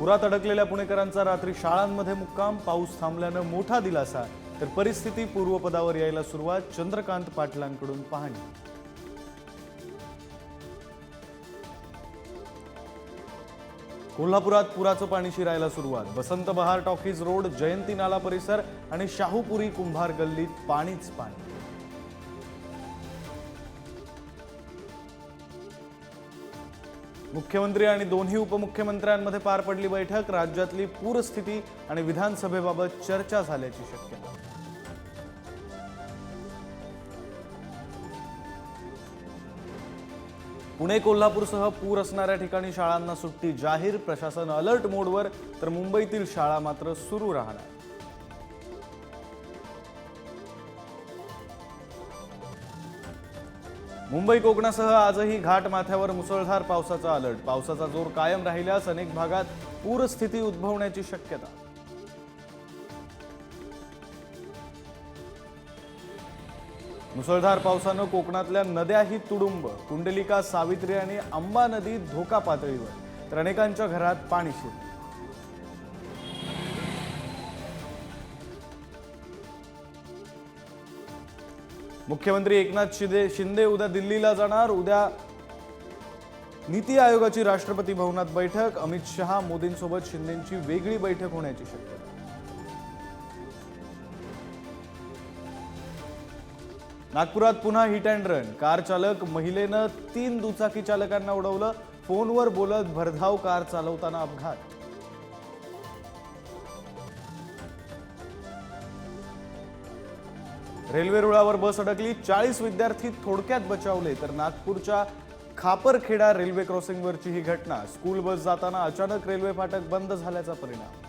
पुरात अडकलेल्या पुणेकरांचा रात्री शाळांमध्ये मुक्काम पाऊस थांबल्यानं मोठा दिलासा. तर परिस्थिती पूर्वपदावर यायला सुरुवात चंद्रकांत पाटलांकडून पाहणी. कोल्हापुरात पुराचं पाणी शिरायला सुरुवात. वसंत बहार टॉकीज रोड जयंती नाला परिसर आणि शाहूपुरी कुंभार गल्लीत पाणीच पाणी. मुख्यमंत्री आणि दोन्ही उपमुख्यमंत्र्यांमध्ये पार पडली बैठक. राज्यातली पूरस्थिती आणि विधानसभेबाबत चर्चा झाल्याची शक्यता. पुणे कोल्हापूरसह पूर असणाऱ्या ठिकाणी शाळांना सुट्टी जाहीर. प्रशासन अलर्ट मोडवर तर मुंबईतील शाळा मात्र सुरू राहणार. मुंबई कोकणासह आजही घाट माथ्यावर मुसळधार पावसाचा अलर्ट. पावसाचा जोर कायम राहिल्यास अनेक भागात पूरस्थिती उद्भवण्याची शक्यता. मुसळधार पावसानं कोकणातल्या नद्याही तुडुंब. कुंडलिका सावित्री आणि अंबा नदी धोका पातळीवर तर अनेकांच्या घरात पाणी शिरलं. मुख्यमंत्री एकनाथ शिंदे शिंदे उद्या दिल्लीला जाणार. उद्या नीती आयोगाची राष्ट्रपती भवनात बैठक. अमित शहा मोदींसोबत शिंदेची वेगळी बैठक होण्याची शक्यता. नागपुरात पुन्हा हिट अँड रन कार चालक महिलेनं तीन दुचाकी चालकांना उडवलं. फोनवर बोलत भरधाव कार चालवताना अपघात. रेल्वे रुळावर बस अडकली चाळीस विद्यार्थी थोडक्यात बचावले तर नागपूरच्या खापरखेडा रेल्वे क्रॉसिंगवरची ही घटना स्कूल बस जाताना अचानक रेल्वे फाटक बंद झाल्याचा परिणाम